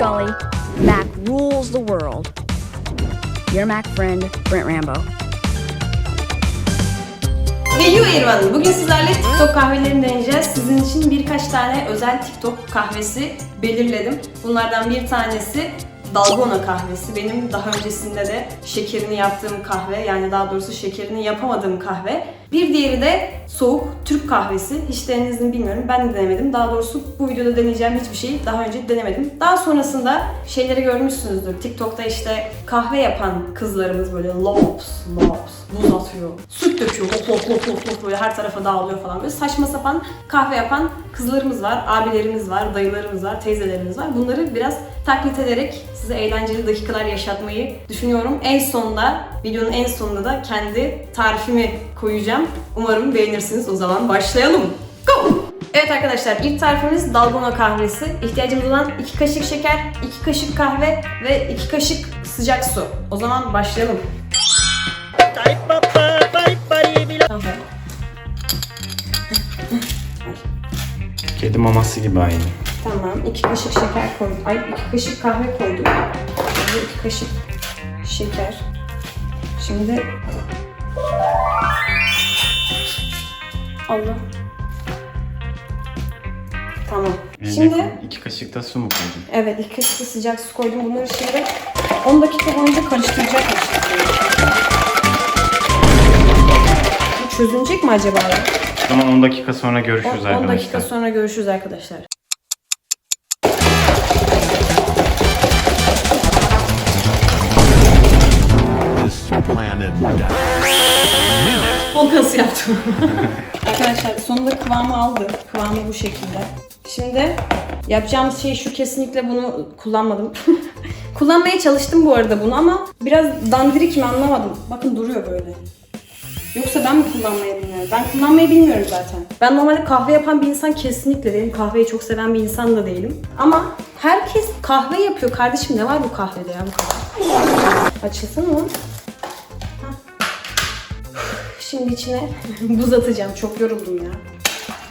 Scully. Mac rules the world. Your Mac friend, Brent Rambo. Ve You Irvan. Bugün sizlerle TikTok kahvelerini deneyeceğiz. Sizin için birkaç tane özel TikTok kahvesi belirledim. Bunlardan bir tanesi Dalgona kahvesi. Benim daha öncesinde de şekerini yaptığım kahve, yani daha doğrusu şekerini yapamadığım kahve. Bir diğeri de soğuk Türk kahvesi. Hiç denediniz mi bilmiyorum. Ben de denemedim. Daha doğrusu bu videoda deneyeceğim hiçbir şeyi daha önce denemedim. Daha sonrasında şeyleri görmüşsünüzdür. TikTok'ta işte kahve yapan kızlarımız böyle lops, lops, buz atıyor, süt döküyor, hop hop hop hop hop böyle her tarafa dağılıyor falan. Böyle saçma sapan kahve yapan kızlarımız var, abilerimiz var, dayılarımız var, teyzelerimiz var. Bunları biraz taklit ederek size eğlenceli dakikalar yaşatmayı düşünüyorum. En sonunda, videonun en sonunda da kendi tarifimi koyacağım. Umarım beğenirsiniz. O zaman başlayalım. Go! Evet arkadaşlar ilk tarifimiz dalgona kahvesi. İhtiyacımız olan 2 kaşık şeker, 2 kaşık kahve ve 2 kaşık sıcak su. O zaman başlayalım. Kedi maması gibi aynı. Tamam. 2 kaşık şeker koydum. Ay 2 kaşık kahve koydum. Şimdi 2 kaşık şeker. Şimdi Allah. Tamam. Şimdi iki kaşık da su mu koydun? evet 2 kaşık da sıcak su koydum. Bunları şimdi 10 dakika boyunca karıştıracakmış. Bu çözünecek mi acaba? O zaman 10 dakika sonra görüşürüz 10 arkadaşlar. dakika sonra görüşürüz arkadaşlar. this planet kası yaptım. Arkadaşlar sonunda kıvamı aldı. Kıvamı bu şekilde. Şimdi yapacağımız şey şu kesinlikle bunu kullanmadım. Kullanmaya çalıştım bu arada bunu ama biraz dandirik mi anlamadım. Bakın duruyor böyle. Yoksa ben mi kullanmayı bilmiyorum? Ben kullanmayı bilmiyorum zaten. Ben normalde kahve yapan bir insan kesinlikle değilim. Kahveyi çok seven bir insan da değilim. Ama herkes kahve yapıyor. Kardeşim ne var bu kahvede ya bu kadar? Açılsın mı? Şimdi içine buz atacağım. Çok yoruldum ya.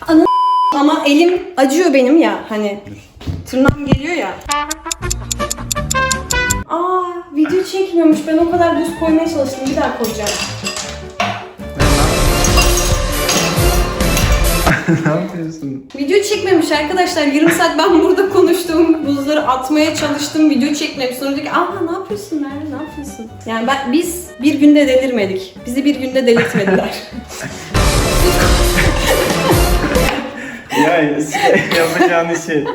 Ana ama elim acıyor benim ya hani. Tırnağım geliyor ya. Aa video çekmiyormuş. Ben o kadar buz koymaya çalıştım. Bir daha koyacağım. ne yapıyorsun? Video çekmemiş arkadaşlar. Yarım saat ben burada konuştum. Buzları atmaya çalıştım. Video çekmemiş. Sonra dedi ki aa ne yapıyorsun Merve ne yapıyorsun? Yani ben, biz bir günde delirmedik. Bizi bir günde delirtmediler. ya yapacağın işi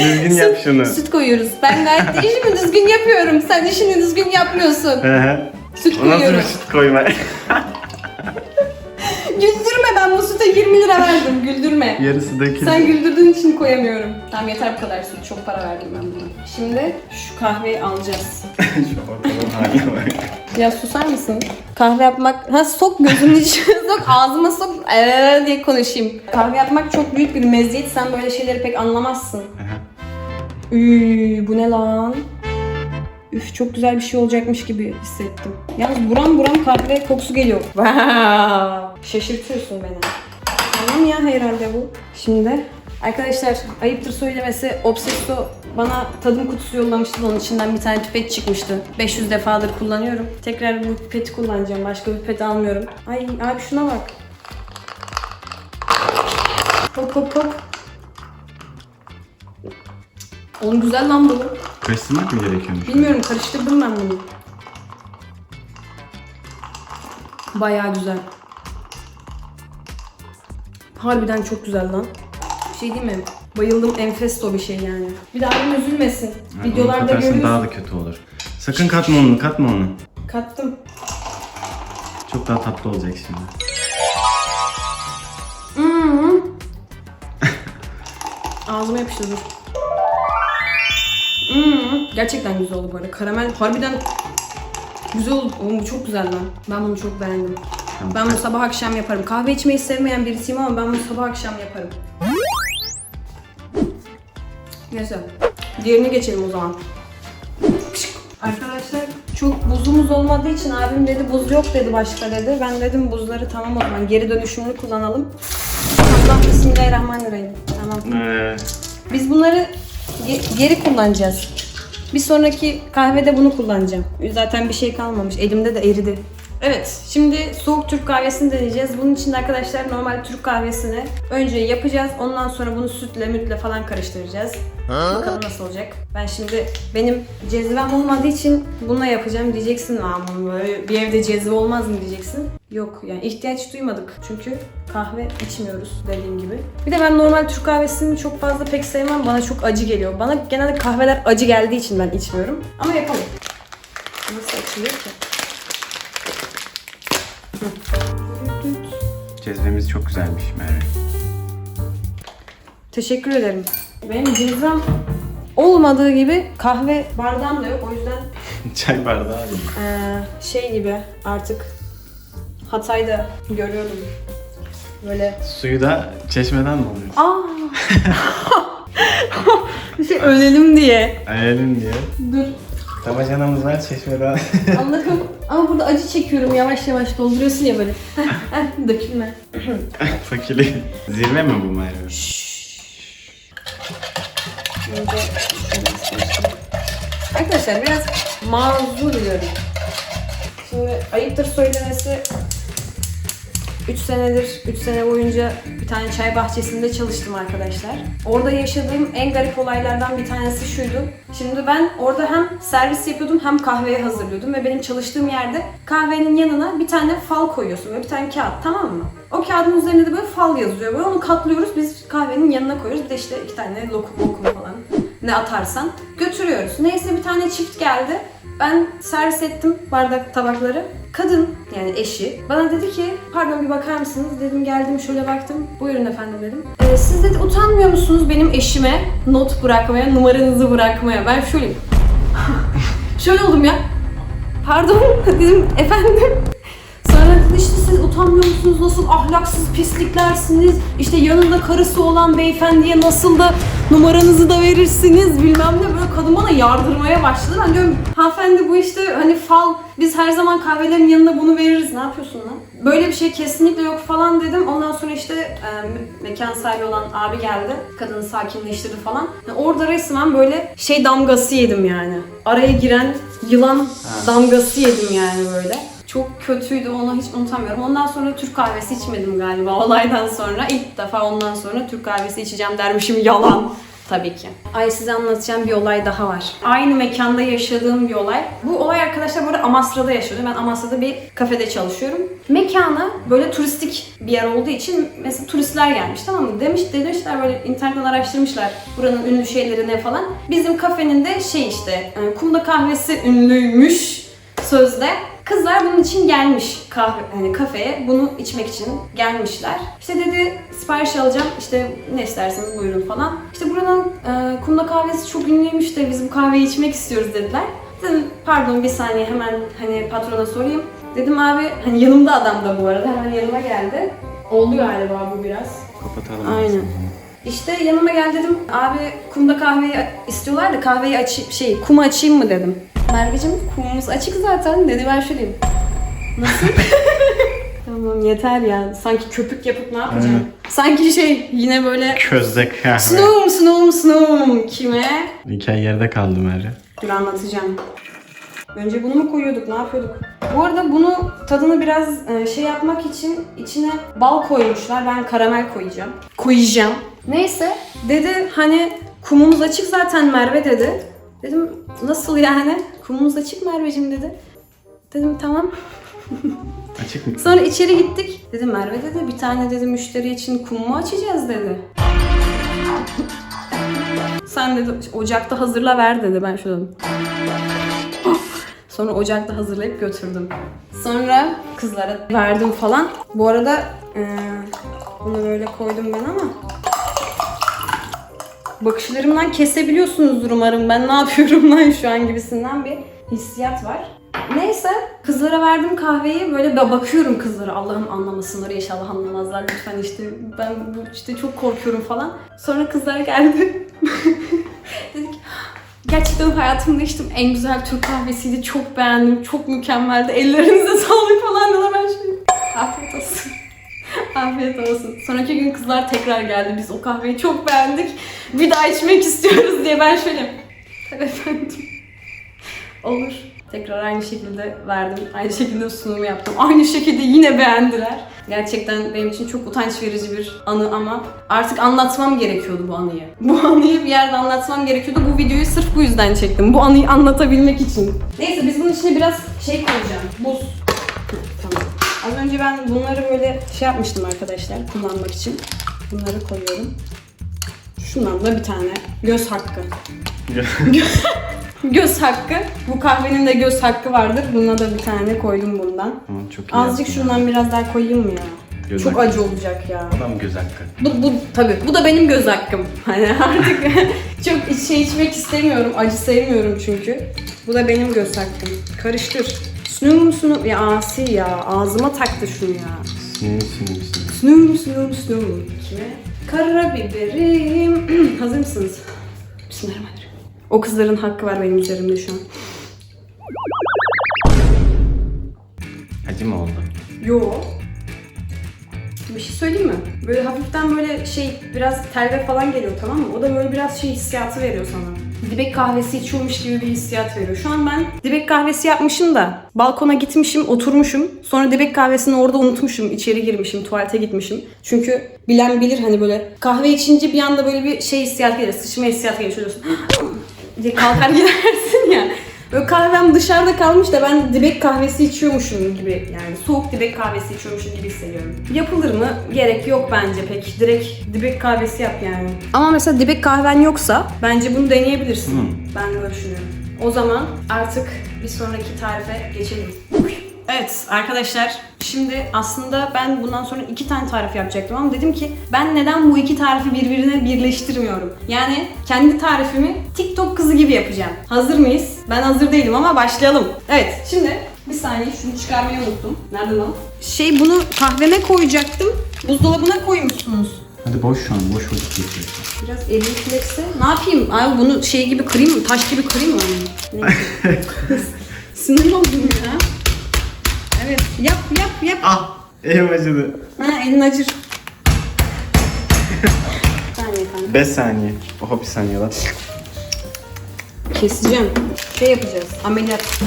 düzgün yap şunu. Süt koyuyoruz. Ben gayet de işimi düzgün yapıyorum. Sen işini düzgün yapmıyorsun. Hı hı. Süt O nasıl bir koyuyorum. süt koyma? Güldürme ben bu süte 20 lira verdim. Güldürme. Yarısı dökülür. Sen güldürdüğün için koyamıyorum. Tamam yeter bu kadar süt. Çok para verdim ben buna. Şimdi şu kahveyi alacağız. Şu ortalığın haline bak. Ya susar mısın? Kahve yapmak... Ha sok gözümün içine sok, ağzıma sok ee diye konuşayım. Kahve yapmak çok büyük bir meziyet. Sen böyle şeyleri pek anlamazsın. Hı. Üy, bu ne lan? Üf çok güzel bir şey olacakmış gibi hissettim. Yalnız buram buram kahve kokusu geliyor. Wow. Şaşırtıyorsun beni. Tamam ya herhalde bu. Şimdi arkadaşlar ayıptır söylemesi Obsesso bana tadım kutusu yollamıştı. Onun içinden bir tane pipet çıkmıştı. 500 defadır kullanıyorum. Tekrar bu pipeti kullanacağım. Başka bir pipet almıyorum. Ay abi şuna bak. Hop hop hop. Oğlum güzel lan bu. Karıştırmak mı gerekiyormuş? Bilmiyorum karıştırdım ben bunu. Bayağı güzel. Harbiden çok güzel lan. Bir şey değil mi? Bayıldım enfesto bir şey yani. Bir daha abim üzülmesin. Ha, Videolarda görüyorsun. daha da kötü olur. Sakın katma onu, katma onu. Kattım. Çok daha tatlı olacak şimdi. Hmm. Ağzıma yapıştı dur. Hmm. Gerçekten güzel oldu bu arada. Karamel harbiden güzel oldu. Oğlum bu çok güzel lan. Ben bunu çok beğendim. Ben bunu sabah akşam yaparım. Kahve içmeyi sevmeyen birisiyim ama ben bunu sabah akşam yaparım. Neyse. Diğerine geçelim o zaman. Arkadaşlar çok buzumuz olmadığı için abim dedi buz yok dedi başka dedi. Ben dedim buzları tamam o zaman geri dönüşümlü kullanalım. Allah bismillahirrahmanirrahim. Tamam. Ee, Biz bunları geri kullanacağız. Bir sonraki kahvede bunu kullanacağım. Zaten bir şey kalmamış. Elimde de eridi. Evet, şimdi soğuk Türk kahvesini deneyeceğiz. Bunun için de arkadaşlar normal Türk kahvesini önce yapacağız. Ondan sonra bunu sütle, mütle falan karıştıracağız. Bakalım nasıl olacak. Ben şimdi benim cezvem olmadığı için bununla yapacağım diyeceksin ama böyle bir evde cezve olmaz mı diyeceksin. Yok yani ihtiyaç duymadık. Çünkü kahve içmiyoruz dediğim gibi. Bir de ben normal Türk kahvesini çok fazla pek sevmem. Bana çok acı geliyor. Bana genelde kahveler acı geldiği için ben içmiyorum. Ama yapalım. Nasıl açılıyor ki? Cezvemiz çok güzelmiş Merve. Teşekkür ederim. Benim cezvem olmadığı gibi kahve bardağım da yok. O yüzden Çay bardağı alayım. Ee, şey gibi artık Hatay'da görüyorum. Böyle Suyu da çeşmeden mi alıyorsun? aa bir şey ölelim diye. Ayarlayalım diye. Dur Tabacanamız var çeşmeden. Allah'ım ama burada acı çekiyorum yavaş yavaş dolduruyorsun ya böyle. Dökülme. Fakiri. Zirve mi bu? Önce Arkadaşlar biraz mazur diyorum. Şimdi ayıptır söylemesi 3 senedir, 3 sene boyunca bir tane çay bahçesinde çalıştım arkadaşlar. Orada yaşadığım en garip olaylardan bir tanesi şuydu. Şimdi ben orada hem servis yapıyordum hem kahveyi hazırlıyordum ve benim çalıştığım yerde kahvenin yanına bir tane fal koyuyorsun. Böyle bir tane kağıt tamam mı? O kağıdın üzerinde de böyle fal yazıyor. Böyle onu katlıyoruz biz kahvenin yanına koyuyoruz. Bir de işte iki tane lokum, lokum falan ne atarsan götürüyoruz. Neyse bir tane çift geldi. Ben servis ettim bardak tabakları. Kadın yani eşi bana dedi ki pardon bir bakar mısınız? Dedim geldim şöyle baktım. Buyurun efendim dedim. "Ee, siz dedi utanmıyor musunuz benim eşime not bırakmaya, numaranızı bırakmaya? Ben şöyle şöyle oldum ya. Pardon dedim efendim. Sonra dedi işte siz utanmıyor musunuz? Nasıl ahlaksız pisliklersiniz? İşte yanında karısı olan beyefendiye nasıl da numaranızı da verirsiniz bilmem ne böyle kadın bana yardırmaya başladı. Ben diyorum hanımefendi bu işte hani fal biz her zaman kahvelerin yanında bunu veririz. Ne yapıyorsun lan? Böyle bir şey kesinlikle yok falan dedim. Ondan sonra işte e, me- mekan sahibi olan abi geldi. Kadını sakinleştirdi falan. Yani orada resmen böyle şey damgası yedim yani. Araya giren yılan damgası yedim yani böyle. Çok kötüydü onu hiç unutamıyorum. Ondan sonra Türk kahvesi içmedim galiba olaydan sonra. İlk defa ondan sonra Türk kahvesi içeceğim dermişim yalan. Tabii ki. Ay size anlatacağım bir olay daha var. Aynı mekanda yaşadığım bir olay. Bu olay arkadaşlar burada Amasra'da yaşıyordu. Ben Amasra'da bir kafede çalışıyorum. Mekana böyle turistik bir yer olduğu için mesela turistler gelmiş tamam mı? Demiş demişler böyle internetten araştırmışlar buranın ünlü şeyleri ne falan. Bizim kafenin de şey işte e, kumda kahvesi ünlüymüş sözde. Kızlar bunun için gelmiş kahve hani kafeye bunu içmek için gelmişler. İşte dedi sipariş alacağım işte ne isterseniz buyurun falan. İşte buranın e, kumda kahvesi çok ünlüymüş de biz bu kahveyi içmek istiyoruz dediler. Dedim pardon bir saniye hemen hani patrona sorayım. Dedim abi hani yanımda adam da bu arada hemen yanıma geldi. Oldu galiba bu biraz. Kapatalım. Aynen. İşte yanıma gel dedim. Abi kumda kahveyi istiyorlar da kahveyi açayım şey kumu açayım mı dedim. Merveciğim kumumuz açık zaten dedi ben şöyleyim. Nasıl? tamam yeter ya. Sanki köpük yapıp ne yapacağım? Sanki şey yine böyle Közde kahve. Snum snum snum kime? Hikaye yerde kaldı Merve. Dur anlatacağım. Önce bunu mu koyuyorduk, ne yapıyorduk? Bu arada bunu tadını biraz e, şey yapmak için içine bal koymuşlar. Ben karamel koyacağım. Koyacağım. Neyse dedi hani kumumuz açık zaten Merve dedi. Dedim nasıl yani? Kumumuz açık Merveciğim dedi. Dedim tamam. Açık mı? Sonra içeri gittik. Dedim Merve dedi bir tane dedi müşteri için kum mu açacağız dedi. Sen dedi ocakta hazırla ver dedi ben şöyle. Sonra ocakta hazırlayıp götürdüm. Sonra kızlara verdim falan. Bu arada eee, bunu böyle koydum ben ama bakışlarımdan kesebiliyorsunuzdur umarım. Ben ne yapıyorum lan şu an gibisinden bir hissiyat var. Neyse kızlara verdim kahveyi böyle ba- bakıyorum kızlara Allah'ım anlamasınlar inşallah anlamazlar lütfen işte ben işte çok korkuyorum falan. Sonra kızlar geldi. Dedik gerçekten hayatımda içtim en güzel Türk kahvesiydi çok beğendim çok mükemmeldi ellerinize sağlık Afiyet olsun. Sonraki gün kızlar tekrar geldi. Biz o kahveyi çok beğendik. Bir daha içmek istiyoruz diye ben şöyle. "Tabii efendim. Olur. Tekrar aynı şekilde verdim. Aynı şekilde sunumu yaptım. Aynı şekilde yine beğendiler. Gerçekten benim için çok utanç verici bir anı ama artık anlatmam gerekiyordu bu anıyı. Bu anıyı bir yerde anlatmam gerekiyordu. Bu videoyu sırf bu yüzden çektim. Bu anıyı anlatabilmek için. Neyse biz bunun içine biraz şey koyacağım. Buz. Hı. Az önce ben bunları böyle şey yapmıştım arkadaşlar kullanmak için. Bunları koyuyorum. Şundan da bir tane göz hakkı. Göz hakkı. Bu kahvenin de göz hakkı vardır. Buna da bir tane koydum bundan. Tamam, çok iyi Azıcık yaptın. şundan biraz daha koyayım mı ya? Göz Çok hakkı. acı olacak ya. Adam göz hakkı. Bu, bu tabii bu da benim göz hakkım. Hani artık çok şey içmek istemiyorum. Acı sevmiyorum çünkü. Bu da benim göz hakkım. Karıştır. Snum snum. Ya asi ya. Ağzıma taktı şunu ya. Sinir sinir sinir. Snum snum snum. Kime? Karabiberim. Hazır mısınız? Bismillahirrahmanirrahim. O kızların hakkı var benim üzerimde şu an. Acı mı oldu? Yo. Bir şey söyleyeyim mi? Böyle hafiften böyle şey biraz telve falan geliyor tamam mı? O da böyle biraz şey hissiyatı veriyor sana. Dibek kahvesi içiyormuş gibi bir hissiyat veriyor. Şu an ben dibek kahvesi yapmışım da balkona gitmişim, oturmuşum. Sonra dibek kahvesini orada unutmuşum. içeri girmişim, tuvalete gitmişim. Çünkü bilen bilir hani böyle kahve içince bir anda böyle bir şey hissiyat gelir. Sıçma hissiyatı gelir. Şöyle diyorsun, diye kalkar gidersin ya. Böyle kahvem dışarıda kalmış da ben dibek kahvesi içiyormuşum gibi yani soğuk dibek kahvesi içiyormuşum gibi hissediyorum. Yapılır mı? Gerek yok bence pek. Direkt dibek kahvesi yap yani. Ama mesela dibek kahven yoksa bence bunu deneyebilirsin. Hı. Ben böyle düşünüyorum. O zaman artık bir sonraki tarife geçelim. Evet arkadaşlar şimdi aslında ben bundan sonra iki tane tarif yapacaktım ama dedim ki ben neden bu iki tarifi birbirine birleştirmiyorum? Yani kendi tarifimi TikTok kızı gibi yapacağım. Hazır mıyız? Ben hazır değilim ama başlayalım. Evet şimdi bir saniye şunu çıkarmayı unuttum. Nereden o? Şey bunu kahveme koyacaktım. Buzdolabına koymuşsunuz. Hadi boş şu an. Boş vakit geçiyorsun. Biraz erimekse ne yapayım? Ay bunu şey gibi kırayım mı? Taş gibi kırayım mı? Neyse. Sinir oldum ya. Evet. Yap yap yap. Ah! Elim acıdı. Ha elin acır. Bir saniye kanka. 5 saniye. Oha bir saniye lan. Keseceğim. Şey yapacağız. Ameliyat.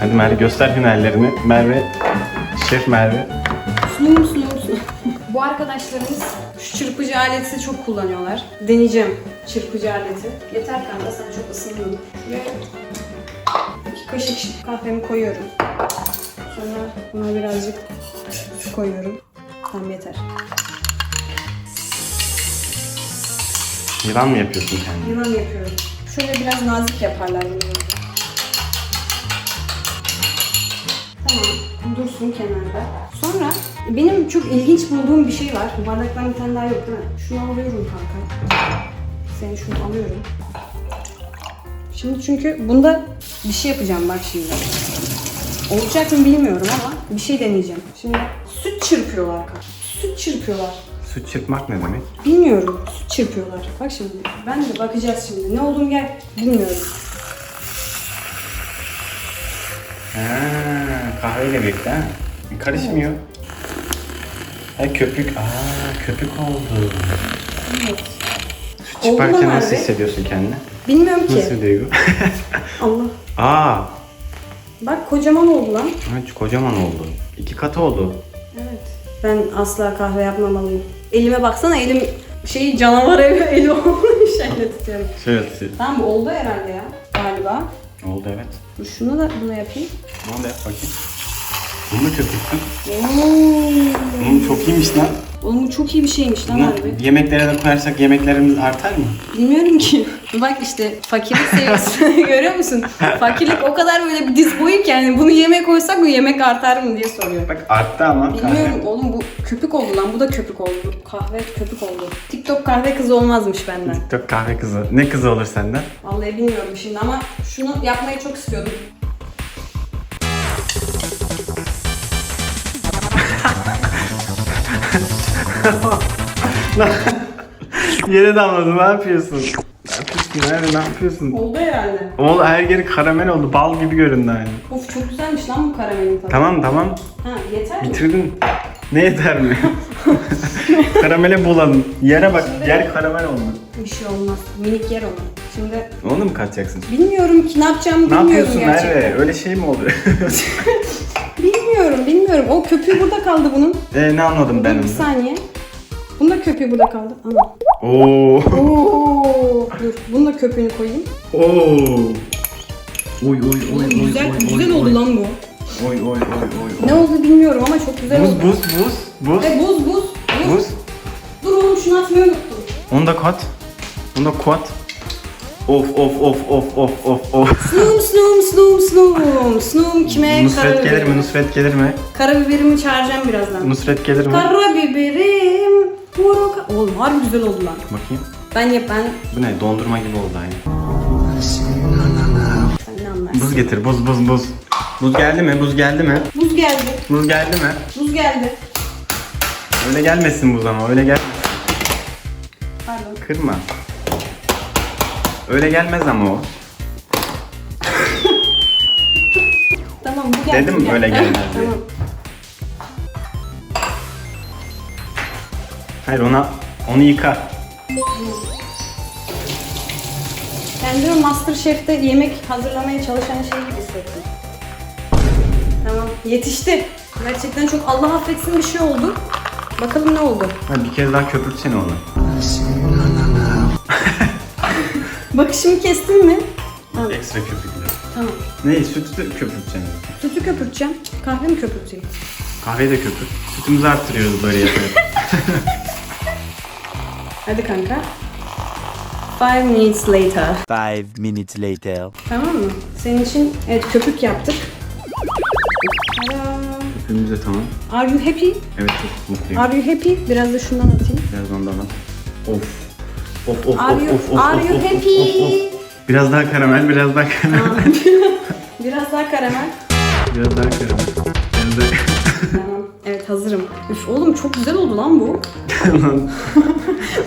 Hadi Merve göster hünerlerini. Merve, Şef Merve. Sunum musun musun? Bu arkadaşlarımız şu çırpıcı aleti çok kullanıyorlar. Deneyeceğim çırpıcı aleti. Yeter kanka sen çok ısındın. Şuraya iki kaşık kahvemi koyuyorum. Sonra buna birazcık su koyuyorum. Tamam yeter. Yılan mı yapıyorsun kendini? Yılan yapıyorum. Şöyle biraz nazik yaparlar bunu. Tamam, dursun kenarda. Sonra benim çok ilginç bulduğum bir şey var. Bardaktan bir tane daha yok değil mi? Şunu alıyorum kanka. Seni şunu alıyorum. Şimdi çünkü bunda bir şey yapacağım bak şimdi. Olacak mı bilmiyorum ama bir şey deneyeceğim. Şimdi süt çırpıyorlar. Süt çırpıyorlar. Süt çırpmak ne demek? Bilmiyorum. Süt çırpıyorlar. Bak şimdi. Ben de bakacağız şimdi. Ne olduğunu gel bilmiyorum. Ha, kahveyle birlikte ha. Karışmıyor. Ha köpük. Aa köpük oldu. Evet. Süt Oldu nasıl hissediyorsun kendini? Bilmiyorum ki. Nasıl bir duygu? Allah. Aa, Bak kocaman oldu lan. evet, kocaman oldu. İki kat oldu. Evet. Ben asla kahve yapmamalıyım. Elime baksana elim şey canavar evi eli olmuş şeyle tutuyorum. Şöyle tut- Tamam bu oldu herhalde ya galiba. Oldu evet. Dur şunu da buna yapayım. Ne oldu yap bakayım. Bunu mu köpüktün? Oo. Oğlum çok iyiymiş lan. Oğlum bu çok iyi bir şeymiş lan Bunu harbi. yemeklere de koyarsak yemeklerimiz artar mı? Bilmiyorum ki. Bak işte fakirlik seviyesi görüyor musun? Fakirlik o kadar böyle bir diz boyu ki yani bunu yemek koysak bu yemek artar mı diye soruyor. Bak arttı ama kahve. Bilmiyorum oğlum bu köpük oldu lan bu da köpük oldu. Kahve köpük oldu. TikTok kahve kızı olmazmış benden. TikTok kahve kızı. Ne kızı olur senden? Vallahi bilmiyorum şimdi ama şunu yapmayı çok istiyordum. Yere damladı ne yapıyorsun? Ne yapıyorsun Merve ne yapıyorsun? Oldu herhalde. Oğlum her yeri karamel oldu. Bal gibi göründü hani. Of çok güzelmiş lan bu karamelin tadı. Tamam tamam. Ha yeter mi? Bitirdin. Ne yeter mi? Karamele bulalım. Yere bak. Yer karamel oldu. Bir şey olmaz. Minik yer onu. Şimdi Onu mu katacaksın? bilmiyorum ki ne yapacağımı Ne bilmiyorum yapıyorsun gerçekten. Merve? Öyle şey mi oluyor? Bilmiyorum, bilmiyorum. O köpüğü burada kaldı bunun. e, ne anladım ben bir onu? saniye. Bunun da köpüğü burada kaldı. Ana. Oo. Oo. Dur, bunun da köpüğünü koyayım. Oo. Oy oy oy oy güzel, oy, güzel oy, oldu oy. lan bu. Oy oy oy oy. Ne oldu bilmiyorum ama çok güzel Buz oldu. buz buz buz. E buz buz. Buz. Dur oğlum şunu atmayı unuttum. Onu da kat. Onu da kat. Of of of of of of of. Snoom snoom snoom snoom. Snoom kime? Nusret gelir mi? Nusret gelir mi? Karabiberimi çağıracağım birazdan. Nusret gelir mi? Karabiberim. Vuru ka- Oğlum harbi güzel oldu lan. Bakayım. Ben yap ben. Bu ne? Dondurma gibi oldu aynı. Sen ne anlarsın? Buz getir. Buz buz buz. Buz geldi mi? Buz geldi mi? Buz geldi. Buz geldi mi? Buz geldi. Öyle gelmesin buz ama. Öyle gel. Pardon. Kırma. Öyle gelmez ama o. Tamam bu geldi. Dedim öyle gelmez diye. Tamam. Hayır ona onu yıka. Kendimi Masterchef'te yemek hazırlamaya çalışan şey gibi hissettim. Tamam yetişti. Gerçekten çok Allah affetsin bir şey oldu. Bakalım ne oldu. Hadi bir kez daha köpürtsene onu. Bakışımı kestin mi? Tamam. Ekstra köpükle. Tamam. Ne? Sütü de köpürteceksin. Sütü köpürteceğim. Kahve mi köpürteyim? Kahveyi de köpürt. Sütümüzü arttırıyoruz böyle yaparak. Hadi kanka. Five minutes later. Five minutes later. Tamam mı? Senin için evet köpük yaptık. Tadam. Köpüğümüz de tamam. Are you happy? Evet çok mutluyum. Are you happy? Biraz da şundan atayım. Biraz ondan al. Of. Of of Are of you- of of are of you of, happy? of, of. Biraz daha karamel, biraz daha karamel. Biraz daha karamel. biraz daha karamel. Biraz daha... Tamam. Evet hazırım. Üf oğlum çok güzel oldu lan bu.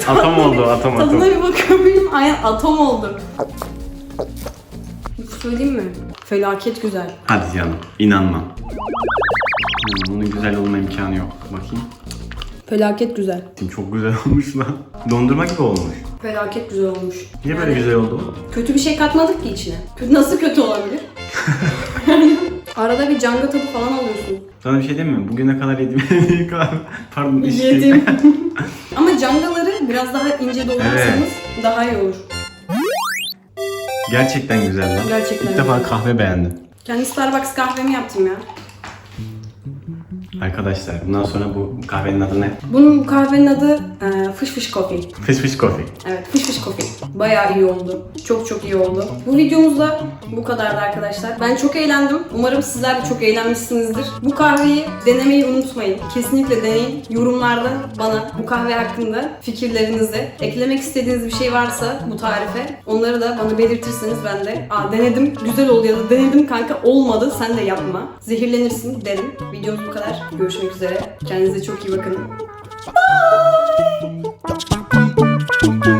atom oldu, atom atom. Tadına bir bakabilirim. Aynen atom oldu. Söyleyeyim mi? Felaket güzel. Hadi canım, inanmam. Hmm, Bunun güzel olma imkanı yok. Bakayım. Felaket güzel. Çok güzel olmuş lan. Dondurma gibi olmuş. Felaket güzel olmuş. Niye böyle Yani güzel oldu? Kötü bir şey katmadık ki içine. Nasıl kötü olabilir? Arada bir canga tadı falan alıyorsun. Sana bir şey diyeyim mi? Bugüne kadar yediğim kahve... Pardon, içtiğim- Yedim. Ama cangaları biraz daha ince doğrarsanız daha iyi olur. Gerçekten güzel lan. Gerçekten İlk defa güzel. kahve beğendim. Kendi Starbucks kahvemi yaptım ya. Arkadaşlar bundan sonra bu kahvenin adı ne? Bunun bu kahvenin adı e, Fış Fış Coffee. Fish Fish Coffee. Evet, Fış Fış Coffee. Bayağı iyi oldu. Çok çok iyi oldu. Bu videomuz da bu kadardı arkadaşlar. Ben çok eğlendim. Umarım sizler de çok eğlenmişsinizdir. Bu kahveyi denemeyi unutmayın. Kesinlikle deneyin. Yorumlarda bana bu kahve hakkında fikirlerinizi, eklemek istediğiniz bir şey varsa bu tarife onları da bana belirtirseniz ben de Aa denedim, güzel oldu ya da denedim kanka olmadı sen de yapma. Zehirlenirsin derim. Videomuz bu kadar. Görüşmek üzere. Kendinize çok iyi bakın. Bye.